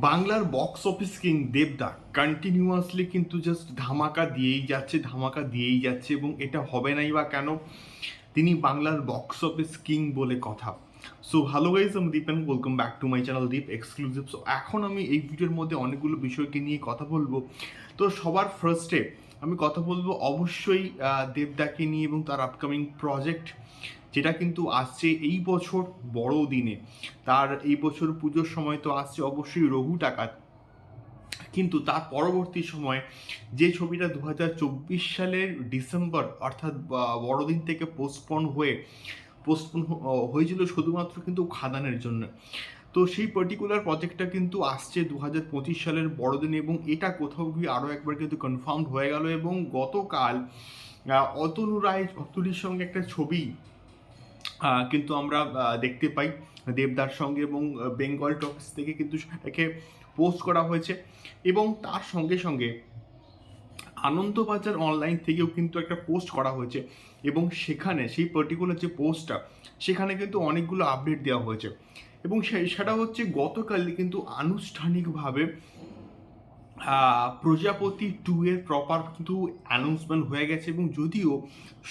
বাংলার box office king দেবদা continuously কিন্তু জাস্ট ধামাকা দিয়েই যাচ্ছে, ধামাকা দিয়েই যাচ্ছে এবং এটা হবে নাই বা কেন? তিনি বাংলার বক্স অফিস কিং বলে কথা। সো ভালো গাইজ আমি Dipen welcome back to my channel Deep exclusive so এখন আমি এই ভিডিওর মধ্যে অনেকগুলো বিষয়কে নিয়ে কথা বলব। তো, সবার ফার্স্টে আমি কথা বলব অবশ্যই দেবদাকে নিয়ে এবং তার আপকামিং প্রজেক্ট যেটা কিন্তু আসছে এই বছর বড়দিনে তার এই বছর পুজোর সময় তো আসছে অবশ্যই রঘু টাকা। কিন্তু তার পরবর্তী সময়ে যে ছবিটা দু হাজার চব্বিশ সালের ডিসেম্বর অর্থাৎ বড়দিন থেকে পোস্টপন হয়ে পোস্টপন হয়েছিল শুধুমাত্র কিন্তু খাদানের জন্য। তো সেই পার্টিকুলার প্রজেক্টটা কিন্তু আসছে দু হাজার পঁচিশ সালের বড়দিনে এবং এটা কোথাও গিয়ে আরও একবার কিন্তু কনফার্ম হয়ে গেল এবং গতকাল অতনু রায় অতুলির সঙ্গে একটা ছবি কিন্তু আমরা দেখতে পাই দেবদার সঙ্গে এবং বেঙ্গল টক্স থেকে কিন্তু সেটাকে পোস্ট করা হয়েছে। এবং তার সঙ্গে সঙ্গে আনন্দবাজার অনলাইন থেকেও কিন্তু একটা পোস্ট করা হয়েছে। এবং সেখানে সেই পার্টিকুলার যে পোস্টটা সেখানে কিন্তু অনেকগুলো আপডেট দেওয়া হয়েছে। এবং সেটা হচ্ছে গতকাল কিন্তু আনুষ্ঠানিকভাবে প্রজাপতি টু এর প্রপার কিন্তু অ্যানাউন্সমেন্ট হয়ে গেছে এবং যদিও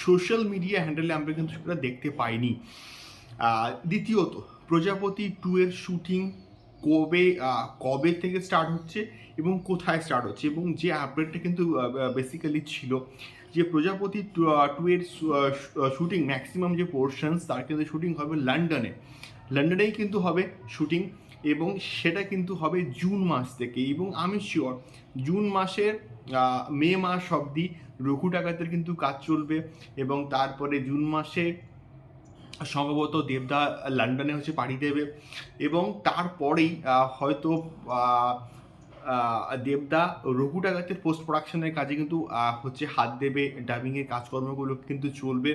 সোশ্যাল মিডিয়া হ্যান্ডেলে আমরা কিন্তু সেটা দেখতে পাইনি। দ্বিতীয়ত, প্রজাপতি টু এর শুটিং কবে কবে থেকে স্টার্ট হচ্ছে এবং কোথায় স্টার্ট হচ্ছে এবং যে আপডেটটা কিন্তু বেসিক্যালি ছিল যে প্রজাপতি টু এর শুটিং ম্যাক্সিমাম যে পোর্শনস তার কিন্তু শুটিং হবে লন্ডনে লন্ডনেই কিন্তু হবে শুটিং এবং সেটা কিন্তু হবে জুন মাস থেকে। এবং আমি শিওর জুন মাসের মে মাস অবধি রঘু ডাকাতের কিন্তু কাজ চলবে এবং তারপরে জুন মাসে সম্ভবত দেবদা লন্ডনে হচ্ছে পাড়ি দেবে এবং তারপরেই হয়তো দেবদা রঘু ডাকাতের পোস্ট প্রোডাকশনের কাজে কিন্তু হচ্ছে হাত দেবে ডাবিংয়ের কাজকর্মগুলো কিন্তু চলবে।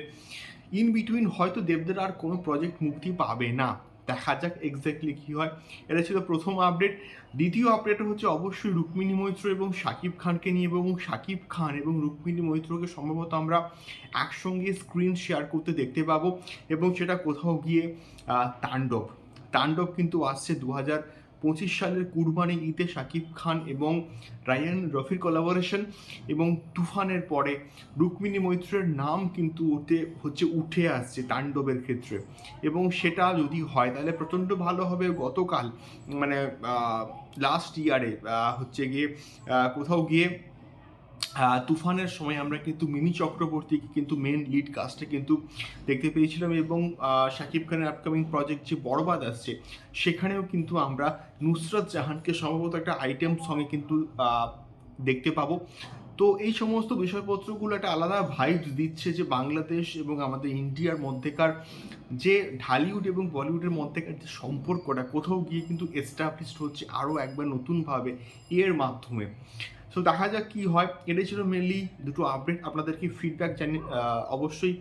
ইন বিটুইন হয়তো দেবদার আর কোনো প্রজেক্ট মুক্তি পাবে না। দেখা যাক এক্স্যাক্টলি কী হয়। এটা ছিল প্রথম আপডেট দ্বিতীয় আপডেট হচ্ছে অবশ্যই রুক্মিণী মৈত্র এবং শাকিব খানকে নিয়ে এবং শাকিব খান এবং রুক্মিণী মৈত্রকে সম্ভবত আমরা একসঙ্গে স্ক্রিন শেয়ার করতে দেখতে পাবো এবং সেটা কোথাও গিয়ে তাণ্ডব। তাণ্ডব কিন্তু আসছে দু হাজার পঁচিশ সালের কুরবানি ঈদে শাকিব খান এবং রায়ান রফির কোলাবোরেশন এবং তুফানের পরে রুক্মিণী মৈত্রের নাম কিন্তু ওতে হচ্ছে উঠে আসছে তাণ্ডবের ক্ষেত্রে। এবং সেটা যদি হয়, তাহলে প্রচণ্ড ভালো হবে। গতকাল মানে লাস্ট ইয়ারে হচ্ছে গিয়ে কোথাও গিয়ে তুফানের সময় আমরা কিন্তু মিমি চক্রবর্তীকে কিন্তু মেন লিড কাস্টে কিন্তু দেখতে পেয়েছিলাম এবং শাকিব খানের আপকামিং প্রজেক্ট যে বড়বাদ আসছে, সেখানেও কিন্তু আমরা নুসরত জাহানকে সম্ভবত একটা আইটেম সঙ্গে কিন্তু দেখতে পাবো। তো এই সমস্ত বিষয়পত্রগুলো একটা আলাদা ভাইবস দিচ্ছে যে বাংলাদেশ এবং আমাদের ইন্ডিয়ার মধ্যেকার যে ঢালিউড এবং বলিউডের মধ্যেকার যে সম্পর্কটা, কোথাও গিয়ে কিন্তু এস্টাবলিশড হচ্ছে আরও একবার নতুনভাবে এর মাধ্যমে। সো দেখা যাক কী হয়। এটাই ছিল মেনলি দুটো আপডেট আপনাদেরকে ফিডব্যাক জানি অবশ্যই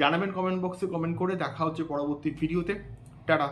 জানাবেন কমেন্ট বক্সে কমেন্ট করে। দেখা হচ্ছে পরবর্তী ভিডিওতে টাটা।